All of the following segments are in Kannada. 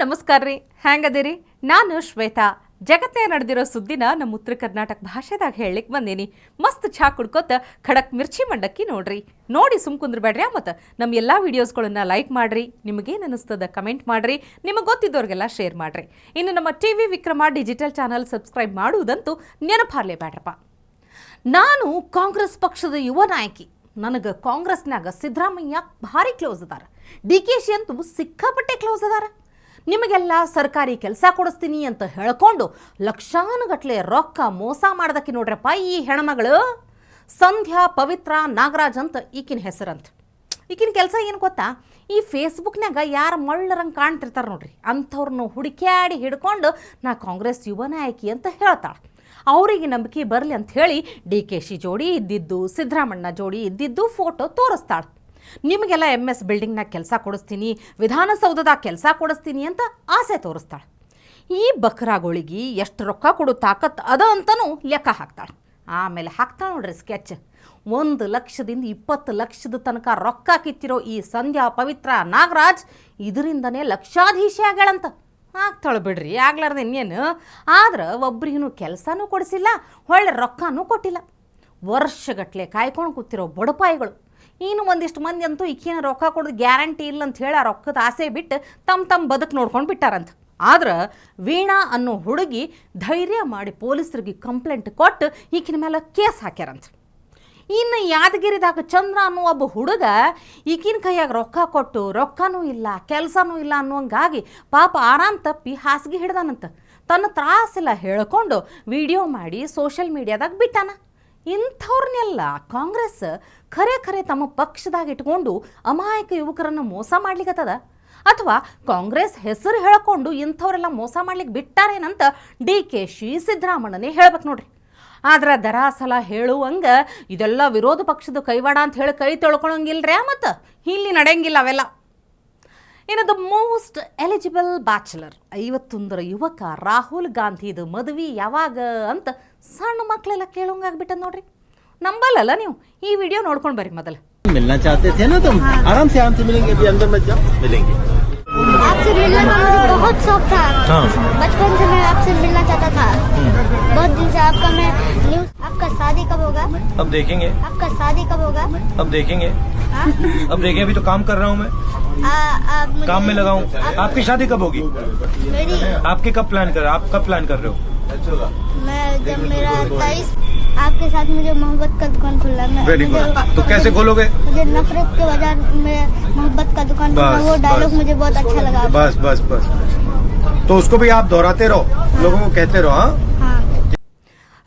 ನಮಸ್ಕಾರ ರೀ. ಹ್ಯಾಂಗದಿರಿ? ನಾನು ಶ್ವೇತಾ. ಜಗತ್ತೇ ನಡೆದಿರೋ ಸುದ್ದಿನ ನಮ್ಮ ಉತ್ತರ ಕರ್ನಾಟಕ ಭಾಷೆದಾಗ ಹೇಳಲಿಕ್ಕೆ ಬಂದೇನಿ. ಮಸ್ತ್ ಛಾ ಕುಡ್ಕೋತ ಖಡಕ್ ಮಿರ್ಚಿ ಮಂಡಕ್ಕಿ ನೋಡ್ರಿ. ನೋಡಿ ಸುಮ್ ಕುಂದ್ರಬೇಡ್ರಿ ಮತ್ತು ನಮ್ಮ ಎಲ್ಲ ವಿಡಿಯೋಸ್ಗಳನ್ನ ಲೈಕ್ ಮಾಡ್ರಿ. ನಿಮಗೇನು ಅನಿಸ್ತದ ಕಮೆಂಟ್ ಮಾಡ್ರಿ. ನಿಮಗೆ ಗೊತ್ತಿದ್ದವ್ರಿಗೆಲ್ಲ ಶೇರ್ ಮಾಡ್ರಿ. ಇನ್ನು ನಮ್ಮ T V Vikrama digital channel subscribe ಮಾಡುವುದಂತೂ ನೆನಪಾರ್ಲೇಬೇಡ್ರಪ್ಪ ನಾನು ಕಾಂಗ್ರೆಸ್ ಪಕ್ಷದ ಯುವ ನಾಯಕಿ. ನನಗೆ ಕಾಂಗ್ರೆಸ್ನಾಗ ಸಿದ್ದರಾಮಯ್ಯ ಭಾರಿ ಕ್ಲೋಸ್ ಅದಾರ. ಡಿ ಕೆ ಶಿ ಅಂತೂ ಸಿಕ್ಕಾಪಟ್ಟೆ ಕ್ಲೋಸ್ ಅದಾರ. ನಿಮಗೆಲ್ಲ ಸರ್ಕಾರಿ ಕೆಲಸ ಕೊಡಿಸ್ತೀನಿ ಅಂತ ಹೇಳ್ಕೊಂಡು ಲಕ್ಷಾನುಗಟ್ಲೆ ರೊಕ್ಕ ಮೋಸ ಮಾಡ್ದಕ್ಕೆ ನೋಡ್ರಪ್ಪ ಈ ಹೆಣ್ಮಗಳು. ಸಂಧ್ಯಾ, ಪವಿತ್ರ, ನಾಗರಾಜ್ ಅಂತ ಈಕಿನ ಹೆಸರಂತ. ಈಕಿನ ಕೆಲಸ ಏನು ಗೊತ್ತಾ? ಈ ಫೇಸ್ಬುಕ್ನಾಗ ಯಾರು ಮಳ್ಳರಂಗೆ ಕಾಣ್ತಿರ್ತಾರೆ ನೋಡ್ರಿ. ಅಂಥವ್ರನ್ನ ಹುಡುಕ್ಯಾಡಿ ಹಿಡ್ಕೊಂಡು ನಾ ಕಾಂಗ್ರೆಸ್ ಯುವ ನಾಯಕಿ ಅಂತ ಹೇಳ್ತಾಳೆ. ಅವರಿಗೆ ನಂಬಿಕೆ ಬರಲಿ ಅಂತ ಹೇಳಿ ಡಿ ಕೆ ಶಿ ಜೋಡಿ ಇದ್ದಿದ್ದು ಸಿದ್ದರಾಮಣ್ಣ ಜೋಡಿ ಇದ್ದಿದ್ದು ಫೋಟೋ ತೋರಿಸ್ತಾಳೆ. ನಿಮಗೆಲ್ಲ ಎಂ ಎಸ್ ಬಿಲ್ಡಿಂಗ್ನಾಗ ಕೆಲಸ ಕೊಡಿಸ್ತೀನಿ ವಿಧಾನಸೌಧದಾಗ ಕೆಲಸ ಕೊಡಿಸ್ತೀನಿ ಅಂತ ಆಸೆ ತೋರಿಸ್ತಾಳೆ. ಈ ಬಕ್ರಾಗಳಿಗೆ ಎಷ್ಟು ರೊಕ್ಕ ಕೊಡು ತಾಕತ್ ಅದ ಅಂತನೂ ಲೆಕ್ಕ ಹಾಕ್ತಾಳೆ. ಆಮೇಲೆ ಹಾಕ್ತಾಳೆ ನೋಡ್ರಿ ಸ್ಕೆಚ್ ಒಂದು ಲಕ್ಷದಿಂದ ಇಪ್ಪತ್ತು ಲಕ್ಷದ ತನಕ ರೊಕ್ಕ ಕಿತ್ತಿರೋ ಈ ಸಂಧ್ಯಾ ಪವಿತ್ರ ನಾಗರಾಜ್ ಇದರಿಂದನೇ ಲಕ್ಷಾಧೀಶಿ ಆಗ್ಯಾಳಂತ. ಆಗ್ತಾಳೆ ಬಿಡ್ರಿ, ಆಗ್ಲಾರ್ದು ಇನ್ನೇನು? ಆದ್ರೆ ಒಬ್ರಿಗೂ ಕೆಲಸನೂ ಕೊಡಿಸಿಲ್ಲ ಒಳ್ಳೆ ರೊಕ್ಕನೂ ಕೊಟ್ಟಿಲ್ಲ. ವರ್ಷಗಟ್ಟಲೆ ಕಾಯ್ಕೊಂಡು ಕೂತಿರೋ ಬಡಪಾಯಿಗಳು. ಇನ್ನು ಒಂದಿಷ್ಟು ಮಂದಿ ಅಂತೂ ಈಕಿನ ರೊಕ್ಕ ಕೊಡೋದು ಗ್ಯಾರಂಟಿ ಇಲ್ಲ ಅಂತ ಹೇಳಿ ಆ ರೊಕ್ಕದ ಆಸೆ ಬಿಟ್ಟು ತಮ್ಮ ತಮ್ಮ ಬದುಕು ನೋಡ್ಕೊಂಡು ಬಿಟ್ಟಾರಂತ. ಆದ್ರೆ ವೀಣಾ ಅನ್ನೋ ಹುಡುಗಿ ಧೈರ್ಯ ಮಾಡಿ ಪೊಲೀಸರಿಗೆ ಕಂಪ್ಲೇಂಟ್ ಕೊಟ್ಟು ಈಕಿನ ಮೇಲೆ ಕೇಸ್ ಹಾಕ್ಯಾರಂತ. ಇನ್ನು ಯಾದಗಿರಿದಾಗ ಚಂದ್ರ ಅನ್ನೋ ಒಬ್ಬ ಹುಡುಗ ಈಕಿನ ಕೈಯಾಗ ರೊಕ್ಕ ಕೊಟ್ಟು ರೊಕ್ಕನೂ ಇಲ್ಲ, ಕೆಲಸನೂ ಇಲ್ಲ ಅನ್ನುವಂಗಾಗಿ ಪಾಪ ಆರಾಮ್ ತಪ್ಪಿ ಹಾಸಿಗೆ ಹಿಡ್ದಾನಂತ. ತನ್ನ ತ್ರಾಸೆಲ್ಲ ಹೇಳ್ಕೊಂಡು ವಿಡಿಯೋ ಮಾಡಿ ಸೋಷಿಯಲ್ ಮೀಡಿಯಾದಾಗ ಬಿಟ್ಟಾನ. ಇಂಥವ್ರನ್ನೆಲ್ಲ ಕಾಂಗ್ರೆಸ್ ಖರೆ ಖರೆ ತಮ್ಮ ಪಕ್ಷದಾಗ ಇಟ್ಕೊಂಡು ಅಮಾಯಕ ಯುವಕರನ್ನು ಮೋಸ ಮಾಡ್ಲಿಕ್ಕತ್ತದ ಅಥವಾ ಕಾಂಗ್ರೆಸ್ ಹೆಸರು ಹೇಳಿಕೊಂಡು ಇಂಥವರೆಲ್ಲ ಮೋಸ ಮಾಡ್ಲಿಕ್ಕೆ ಬಿಟ್ಟಾರೇನಂತ ಡಿ ಕೆ ಶಿ ಸಿದ್ದರಾಮಣ್ಣನೇ ಹೇಳ್ಬೇಕು ನೋಡ್ರಿ. ಆದ್ರೆ ದರಾಸಲ ಹೇಳುವಂಗ ಇದೆಲ್ಲ ವಿರೋಧ ಪಕ್ಷದ ಕೈವಾಡ ಅಂತ ಹೇಳಿ ಕೈ ತೊಳ್ಕೊಳಂಗಿಲ್ರೇ ಮತ್ತು? ಇಲ್ಲಿ ನಡೆಯಂಗಿಲ್ಲ ಅವೆಲ್ಲ. ಇನ್ನು ದ ಮೋಸ್ಟ್ ಎಲಿಜಿಬಲ್ ಬ್ಯಾಚುಲರ್ ಐವತ್ತೊಂದರ ಯುವಕ ರಾಹುಲ್ ಗಾಂಧಿದು ಮದುವೆ ಯಾವಾಗ ಅಂತ ಸಣ್ಣ ಮಕ್ಕಳೆಲ್ಲ ಕೇಳೋಂಗಾಗ್ಬಿಟ್ಟ ನೋಡ್ರಿ. ನಂಬಲ್ಲಲ್ಲ ನೀವು? ಈ ವಿಡಿಯೋ ನೋಡ್ಕೊಂಡು ಬರ್ರಿ ಮೊದಲು. ಮಿಲ್ನಾ ಚಾಹತೆ ನಾ ತುಮ್ ಆರಾಮ್ ಸೆ ಆರಾಮ್ ಸೆ ಅಭಿ ಅಂದರ್ आपसे मिलने का मुझे बहुत शौक था। हाँ। बचपन से मैं आपसे मिलना चाहता था। बहुत दिन से आपका मैं न्यूज़ आपका शादी कब होगा? अब देखेंगे। आपका शादी कब होगा? अब देखेंगे। हाँ? अब देखें अभी तो काम कर रहा हूँ मैं। आ, आप काम में लगा हूँ। आपकी शादी कब होगी? मेरी आपके कब प्लान कर आप कब प्लान कर रहे हो? मैं जब मेरा तेईस आपके साथ मुझे मोहब्बत का दुकान खुला मैं वेरी मुझे, गुड तो कैसे खोलोगे मुझे नफरत के बाजार में मोहब्बत का दुकान खुला बस, वो डायलॉग बस। मुझे बहुत अच्छा लगा बस बस बस तो उसको भी आप दोहराते रहो लोगों को कहते रहो हाँ हाँ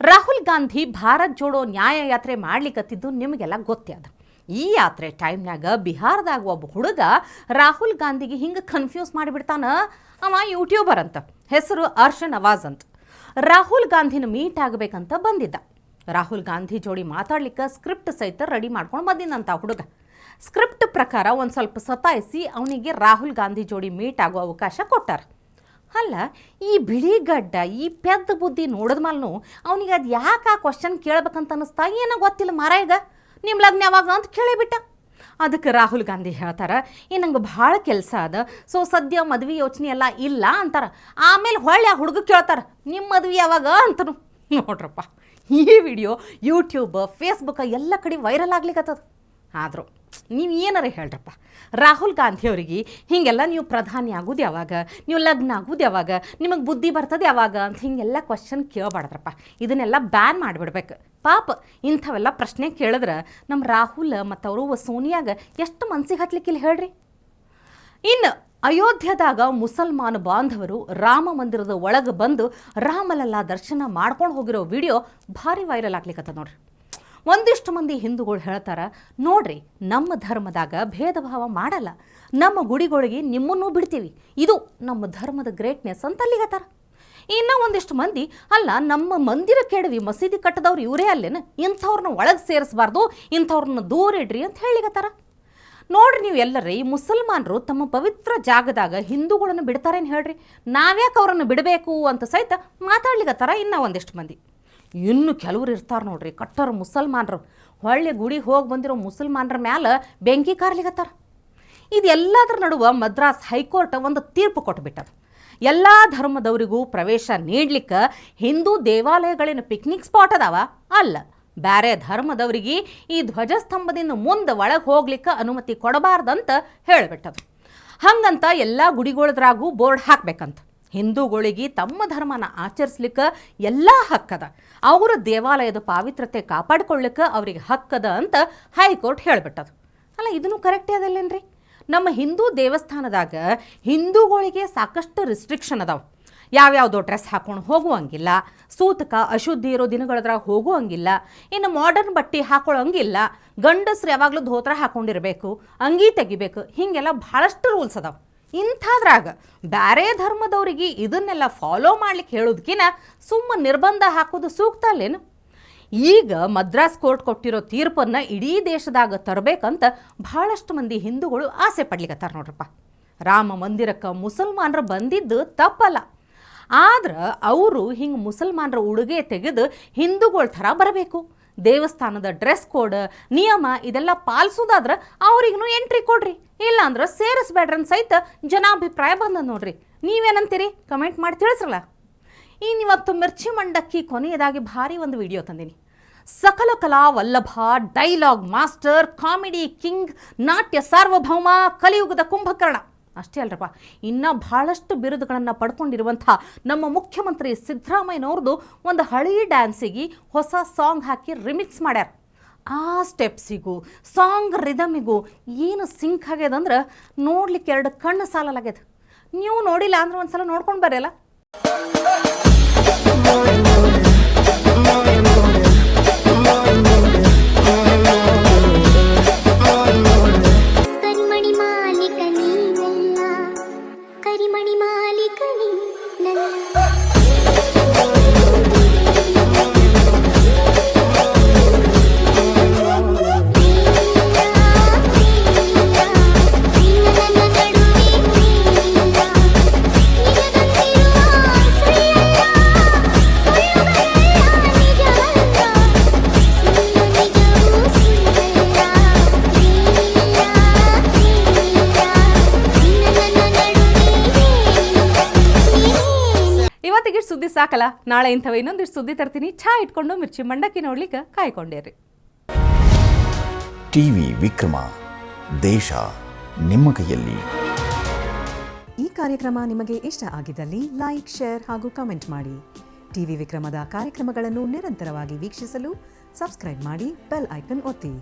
ರಾಹುಲ್ ಗಾಂಧಿ ಭಾರತ್ ಜೋಡೋ ನ್ಯಾಯ ಯಾತ್ರೆ ಮಾಡ್ಲಿಕ್ಕತ್ತಿದ್ದು ನಿಮಗೆಲ್ಲ ಗೊತ್ತೇ ಅದ ಈ ಯಾತ್ರೆ ಟೈಮ್ನಾಗ ಬಿಹಾರದಾಗ ಒಬ್ಬ ಹುಡುಗ ರಾಹುಲ್ ಗಾಂಧಿಗೆ ಹಿಂಗೆ ಕನ್ಫ್ಯೂಸ್ ಮಾಡಿಬಿಡ್ತಾನ ಅವ ಯೂಟ್ಯೂಬರ್ ಅಂತ ಹೆಸರು ಅರ್ಷ ನವಾಜ್ ಅಂತ ರಾಹುಲ್ ಗಾಂಧಿನ ಮೀಟ್ ಆಗಬೇಕಂತ ಬಂದಿದ್ದ ರಾಹುಲ್ ಗಾಂಧಿ ಜೋಡಿ ಮಾತಾಡ್ಲಿಕ್ಕೆ ಸ್ಕ್ರಿಪ್ಟ್ ಸಹಿತ ರೆಡಿ ಮಾಡ್ಕೊಂಡು ಬಂದಿದ್ದಂತ ಆ ಹುಡುಗ. ಸ್ಕ್ರಿಪ್ಟ್ ಪ್ರಕಾರ ಒಂದು ಸ್ವಲ್ಪ ಸತಾಯಿಸಿ ಅವನಿಗೆ ರಾಹುಲ್ ಗಾಂಧಿ ಜೋಡಿ ಮೀಟ್ ಆಗೋ ಅವಕಾಶ ಕೊಟ್ಟಾರ. ಅಲ್ಲ, ಈ ಬಿಳಿ ಗಡ್ಡ, ಈ ಪೆದ್ದ ಬುದ್ಧಿ ನೋಡಿದ ಮೇಲೂ ಅವನಿಗೆ ಅದು ಯಾಕೆ ಆ ಕ್ವಶನ್ ಕೇಳ್ಬೇಕಂತ ಅನ್ನಿಸ್ತಾ ಏನೋ ಗೊತ್ತಿಲ್ಲ ಮಾರಾಯಗ. ನಿಮ್ಮ ಲಗ್ನ ಯಾವಾಗ ಅಂತ ಕೇಳಿಬಿಟ್ಟ. ಅದಕ್ಕೆ ರಾಹುಲ್ ಗಾಂಧಿ ಹೇಳ್ತಾರೆ ಈ ನಂಗೆ ಭಾಳ ಕೆಲಸ ಅದ. ಸೊ, ಸದ್ಯ ಮದ್ವೆ ಯೋಚನೆ ಎಲ್ಲ ಇಲ್ಲ ಅಂತಾರೆ. ಆಮೇಲೆ ಹೊಳ್ಳಿ ಹುಡುಗ ಕೇಳ್ತಾರೆ ನಿಮ್ಮ ಮದ್ವೆ ಯಾವಾಗ? ಅಂತನು. ನೋಡ್ರಪ್ಪ. ಈ ವಿಡಿಯೋ ಯೂಟ್ಯೂಬ್ ಫೇಸ್ಬುಕ್ ಎಲ್ಲ ಕಡೆ ವೈರಲ್ ಆಗ್ಲಿಕ್ಕತ್ತದ ಆದರೂ ನೀವು ಏನಾರ ಹೇಳ್ರಪ್ಪ. ರಾಹುಲ್ ಗಾಂಧಿ ಅವರಿಗೆ ಹೀಗೆಲ್ಲ ನೀವು ಪ್ರಧಾನಿ ಆಗೋದು ಯಾವಾಗ? ನೀವು ಲಗ್ನ ಆಗೋದು ಯಾವಾಗ? ನಿಮಗೆ ಬುದ್ಧಿ ಬರ್ತದೆ ಯಾವಾಗ? ಅಂತ ಹೀಗೆಲ್ಲ ಕ್ವಶನ್ ಕೇಳಬಾರ್ದ್ರಪ್ಪ. ಇದನ್ನೆಲ್ಲ ಬ್ಯಾನ್ ಮಾಡಿಬಿಡ್ಬೇಕು. ಪಾಪ ಇಂಥವೆಲ್ಲ ಪ್ರಶ್ನೆ ಕೇಳಿದ್ರೆ ನಮ್ಮ ರಾಹುಲ್ ಮತ್ತು ಅವರು ಸೋನಿಯಾಗ ಎಷ್ಟು ಮನಸ್ಸಿಗೆ ಹತ್ಲಿಕ್ಕಿಲ್ಲ ಹೇಳ್ರಿ? ಇನ್ನು ಅಯೋಧ್ಯದಾಗ ಮುಸಲ್ಮಾನ ಬಾಂಧವರು ರಾಮ ಮಂದಿರದ ಒಳಗೆ ಬಂದು ರಾಮಲಲ್ಲ ದರ್ಶನ ಮಾಡ್ಕೊಂಡು ಹೋಗಿರೋ ವಿಡಿಯೋ ಭಾರಿ ವೈರಲ್ ಆಗ್ಲಿಕ್ಕತ್ತ ನೋಡ್ರಿ. ಒಂದಿಷ್ಟು ಮಂದಿ ಹಿಂದೂಗಳು ಹೇಳ್ತಾರ, ನೋಡ್ರಿ, ನಮ್ಮ ಧರ್ಮದಾಗ ಭೇದ ಭಾವ ಮಾಡಲ್ಲ. ನಮ್ಮ ಗುಡಿಗಳಿಗೆ ನಿಮ್ಮನ್ನೂ ಬಿಡ್ತೀವಿ. ಇದು ನಮ್ಮ ಧರ್ಮದ ಗ್ರೇಟ್ನೆಸ್ ಅಂತ ಅಲ್ಲಿಗತ್ತಾರ. ಇನ್ನೂ ಒಂದಿಷ್ಟು ಮಂದಿ, ಅಲ್ಲ, ನಮ್ಮ ಮಂದಿರ ಕೆಡವಿ ಮಸೀದಿ ಕಟ್ಟದವ್ರು ಇವರೇ ಅಲ್ಲೇನ? ಇಂಥವ್ರನ್ನ ಒಳಗೆ ಸೇರಿಸಬಾರ್ದು, ಇಂಥವ್ರನ್ನ ದೂರ ಇಡ್ರಿ ಅಂತ ಹೇಳಿಗತ್ತಾರ. ನೋಡ್ರಿ ನೀವು ಎಲ್ಲರೇ ಮುಸಲ್ಮಾನರು ತಮ್ಮ ಪವಿತ್ರ ಜಾಗದಾಗ ಹಿಂದೂಗಳನ್ನು ಬಿಡ್ತಾರೇನು ಹೇಳ್ರಿ? ನಾವ್ಯಾಕೆ ಅವರನ್ನು ಬಿಡಬೇಕು ಅಂತ ಸಹಿತ ಮಾತಾಡ್ಲಿಕ್ಕತ್ತಾರ ಇನ್ನೂ ಒಂದಿಷ್ಟು ಮಂದಿ. ಇನ್ನು ಕೆಲವರು ಇರ್ತಾರೆ ನೋಡ್ರಿ, ಕಟ್ಟರ್ ಮುಸಲ್ಮಾನರು. ಹೊಳ್ಳಿ ಗುಡಿಗೆ ಹೋಗಿ ಬಂದಿರೋ ಮುಸಲ್ಮಾನರ ಮ್ಯಾಲ ಬೆಂಕಿ ಕಾರ್ಲಿಕತ್ತಾರ. ಇದೆಲ್ಲದರ ನಡುವೆ ಮದ್ರಾಸ್ ಹೈಕೋರ್ಟ್ ಒಂದು ತೀರ್ಪು ಕೊಟ್ಬಿಟ್ಟದ. ಎಲ್ಲ ಧರ್ಮದವರಿಗೂ ಪ್ರವೇಶ ನೀಡ್ಲಿಕ್ಕೆ ಹಿಂದೂ ದೇವಾಲಯಗಳೇನು ಪಿಕ್ನಿಕ್ ಸ್ಪಾಟ್ ಅದಾವ? ಅಲ್ಲ. ಬ್ಯಾರೆ ಧರ್ಮದವರಿಗೆ ಈ ಧ್ವಜಸ್ತಂಭದಿಂದ ಮುಂದೆ ಒಳಗೆ ಹೋಗ್ಲಿಕ್ಕೆ ಅನುಮತಿ ಕೊಡಬಾರ್ದಂತ ಹೇಳಿಬಿಟ್ಟದು ಹಂಗಂತ ಎಲ್ಲ ಗುಡಿಗಳದ್ರಾಗೂ ಬೋರ್ಡ್ ಹಾಕ್ಬೇಕಂತ. ಹಿಂದೂಗಳಿಗೆ ತಮ್ಮ ಧರ್ಮನ ಆಚರಿಸ್ಲಿಕ್ಕೆ ಎಲ್ಲ ಹಕ್ಕದ. ಅವರ ದೇವಾಲಯದ ಪಾವಿತ್ರತೆ ಕಾಪಾಡ್ಕೊಳ್ಳಿಕ್ಕೆ ಅವ್ರಿಗೆ ಹಕ್ಕದ ಅಂತ ಹೈಕೋರ್ಟ್ ಹೇಳಿಬಿಟ್ಟದು. ಅಲ್ಲ, ಇದನ್ನು ಕರೆಕ್ಟೇ ಅದಲ್ಲೇನ್ರಿ ನಮ್ಮ ಹಿಂದೂ ದೇವಸ್ಥಾನದಾಗ ಹಿಂದೂಗಳಿಗೆ ಸಾಕಷ್ಟು ರಿಸ್ಟ್ರಿಕ್ಷನ್ ಅದಾವ. ಯಾವ್ಯಾವುದೋ ಡ್ರೆಸ್ ಹಾಕೊಂಡು ಹೋಗುವಂಗಿಲ್ಲ. ಸೂತಕ, ಅಶುದ್ಧಿ ಇರೋ ದಿನಗಳದ್ರಾಗ ಹೋಗುವಂಗಿಲ್ಲ. ಇನ್ನು ಮಾಡರ್ನ್ ಬಟ್ಟೆ ಹಾಕೊಳ್ಳೋಂಗಿಲ್ಲ. ಗಂಡಸ್ರು ಯಾವಾಗಲೂ ಧೋತ್ರ ಹಾಕೊಂಡಿರಬೇಕು, ಅಂಗಿ ತೆಗಿಬೇಕು, ಹೀಗೆಲ್ಲ ಭಾಳಷ್ಟು ರೂಲ್ಸ್ ಅದಾವೆ. ಇಂಥದ್ರಾಗ ಬೇರೆ ಧರ್ಮದವರಿಗೆ ಇದನ್ನೆಲ್ಲ ಫಾಲೋ ಮಾಡ್ಲಿಕ್ಕೆ ಹೇಳೋದಕ್ಕಿಂತ ಸುಮ್ಮ ನಿರ್ಬಂಧ ಹಾಕೋದು ಸೂಕ್ತ ಅಲ್ಲೇನು? ಈಗ ಮದ್ರಾಸ್ ಕೋರ್ಟ್ ಕೊಟ್ಟಿರೋ ತೀರ್ಪನ್ನು ಇಡೀ ದೇಶದಾಗ ತರಬೇಕಂತ ಭಾಳಷ್ಟು ಮಂದಿ ಹಿಂದೂಗಳು ಆಸೆ ಪಡ್ಲಿಕತ್ತಾರ ನೋಡ್ರಪ್ಪ. ರಾಮ ಮಂದಿರಕ್ಕೆ ಮುಸಲ್ಮಾನರು ಬಂದಿದ್ದು ತಪ್ಪಲ್ಲ. ಆದ್ರೆ ಅವರು ಹಿಂಗೆ ಮುಸಲ್ಮಾನರ ಉಡುಗೆ ತೆಗೆದು ಹಿಂದೂಗಳ ಥರ ಬರಬೇಕು. ದೇವಸ್ಥಾನದ ಡ್ರೆಸ್ ಕೋಡ್, ನಿಯಮ ಇದೆಲ್ಲ ಪಾಲಿಸೋದಾದ್ರೆ ಅವ್ರಿಗೂ ಎಂಟ್ರಿ ಕೊಡ್ರಿ. ಇಲ್ಲಾಂದ್ರೆ ಸೇರಿಸ್ಬೇಡ್ರನ್ ಸಹಿತ ಜನಾಭಿಪ್ರಾಯ ಬಂದ ನೋಡ್ರಿ. ನೀವೇನಂತೀರಿ? ಕಮೆಂಟ್ ಮಾಡಿ ತಿಳಿಸ್ರಲ್ಲ ಇನ್ನಿವತ್ತು ಮಿರ್ಚಿ ಮಂಡಕ್ಕಿ ಕೊನೆಯದಾಗಿ ಭಾರಿ ಒಂದು ವಿಡಿಯೋ ತಂದೀನಿ. ಸಕಲ ಕಲಾ ವಲ್ಲಭ ಡೈಲಾಗ್ ಮಾಸ್ಟರ್ ಕಾಮಿಡಿ ಕಿಂಗ್ ನಾಟ್ಯ ಸಾರ್ವಭೌಮ, ಕಲಿಯುಗದ ಕುಂಭಕರ್ಣ. ಅಷ್ಟೇ ಅಲ್ರಪ್ಪ. ಇನ್ನೂ ಭಾಳಷ್ಟು ಬಿರುದುಗಳನ್ನು ಪಡ್ಕೊಂಡಿರುವಂಥ ನಮ್ಮ ಮುಖ್ಯಮಂತ್ರಿ ಸಿದ್ದರಾಮಯ್ಯನವ್ರದ್ದು ಒಂದು ಹಳಿ ಡ್ಯಾನ್ಸಿಗೆ ಹೊಸ ಸಾಂಗ್ ಹಾಕಿ ರಿಮಿಕ್ಸ್ ಮಾಡ್ಯಾರ. ಆ ಸ್ಟೆಪ್ಸಿಗೂ, ಸಾಂಗ್ ರಿದಮಿಗೂ ಏನು ಸಿಂಕ್ ಆಗ್ಯದಂದ್ರೆ ನೋಡ್ಲಿಕ್ಕೆ ಎರಡು ಕಣ್ಣು ಸಾಲಲಾಗ್ಯದ. ನೀವು ನೋಡಿಲ್ಲ ಅಂದ್ರೆ ಒಂದ್ಸಲ ನೋಡ್ಕೊಂಡು ಬರಲ್ಲ ಸಾಕಲ್ಲ ನಾಳೆ ಇಂಥವ ಇನ್ನೊಂದಿಷ್ಟು ಸುದ್ದಿ ತರ್ತೀನಿ. ಚಾ ಇಟ್ಕೊಂಡು ಮಿರ್ಚಿ ಮಂಡಕ್ಕಿ ನೋಡ್ಲಿಕ್ಕೆ ಕಾಯ್ಕೊಂಡಿರಿ. ಟಿವಿ ವಿಕ್ರಮ ದೇಶ ನಿಮ್ಮ ಕೈಯಲ್ಲಿ. ಈ ಕಾರ್ಯಕ್ರಮ ನಿಮಗೆ ಇಷ್ಟ ಆಗಿದ್ದಲ್ಲಿ ಲೈಕ್ ಶೇರ್ ಹಾಗೂ ಕಮೆಂಟ್ ಮಾಡಿ. ಟಿವಿ ವಿಕ್ರಮದ ಕಾರ್ಯಕ್ರಮಗಳನ್ನು ನಿರಂತರವಾಗಿ ವೀಕ್ಷಿಸಲು ಸಬ್ಸ್ಕ್ರೈಬ್ ಮಾಡಿ ಬೆಲ್ ಐಕನ್ ಒತ್ತಿ.